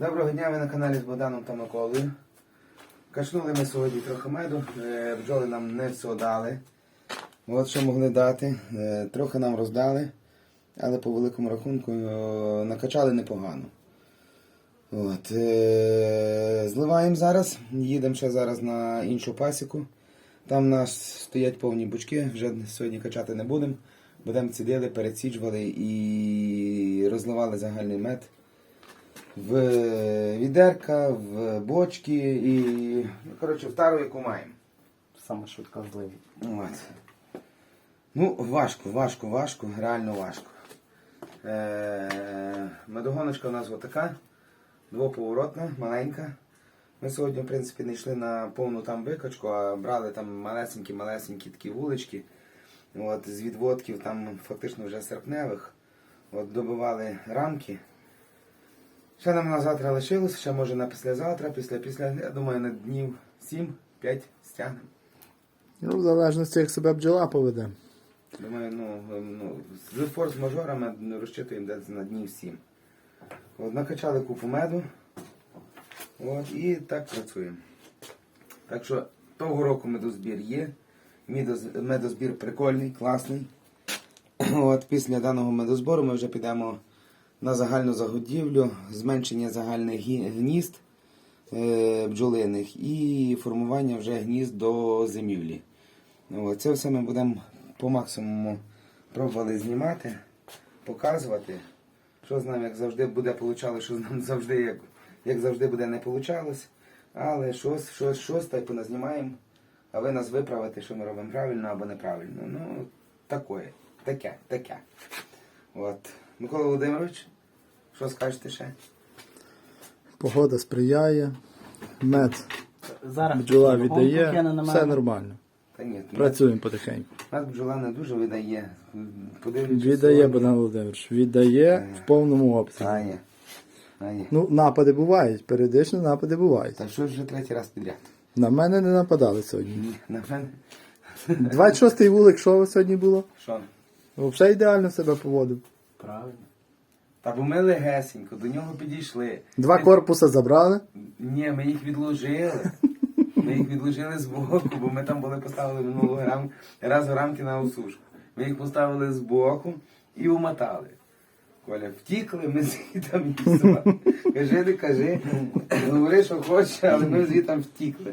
Доброго дня, ви на каналі з Богданом та Миколою. Качнули ми сьогодні трохи меду, е, бджоли нам не все дали. От що могли дати. Е, Трохи нам роздали, але по великому рахунку е, накачали непогано. От, зливаємо зараз, їдемо ще зараз на іншу пасіку. Там у нас стоять повні бучки, вже сьогодні качати не будемо. Будемо цідили, переціджували і розливали загальний мед в відерка, в бочки і, ну, коротше, в тару, яку маємо. Саме швидка злива. От. Ну, важко, важко, важко, реально важко. Е, медогоночка у нас отака, двоповоротна, маленька. Ми сьогодні, в принципі, не йшли на повну там викачку, а брали там малесенькі-малесенькі такі вулички. От, з відводків там фактично вже серпневих. От, добивали рамки. Ще нам на завтра лишилось, ще може на післязавтра, після після, я думаю, на днів 7-5 стягнемо. Ну, в залежності, як себе бджола поведе. Думаю, ну, ну з форс-мажорами розчитуємо десь на днів 7. От, накачали купу меду. От, і так працюємо. Так що того року медозбір є. Медоз- Медозбір прикольний, класний. От, після даного медозбору ми вже підемо на загальну загодівлю, зменшення загальних гнізд е, бджолиних і формування вже гнізд до зимівлі. Це все ми будемо по максимуму пробували знімати, показувати. Що з нами, як завжди, буде получало, що з нам завжди, як, як завжди буде не получалось. Але щось, щось, щось та й поназнімаємо, а ви нас виправите, що ми робимо правильно або неправильно. Ну, таке, таке, таке. От. Микола Володимирович, що скажете ще? Погода сприяє, мед Зараз бджола віддає, все нормально. Та ні, Працюємо потихеньку. нас бджола не дуже видає. Подивлячись Віддає, сьогодні- Богдан Володимирович, віддає в повному обсязі. А, ні. А, ні. Ну, напади бувають, періодично напади бувають. Та що ж вже третій раз підряд? На мене не нападали сьогодні. Ні, на мене. 26-й вулик, що сьогодні було? Що? Взагалі ідеально себе поводив. Правильно. Та бо ми легесенько, до нього підійшли. Два Ми- корпуса забрали. Ні, ми їх відложили. Ми їх відложили з боку, бо ми там були поставили минулого рам... разу рамки на осушку. Ми їх поставили з боку і умотали. Коля, втікли, ми звідти і. Кажи, не кажи, говори, що хочеш, але ми звідти втікли.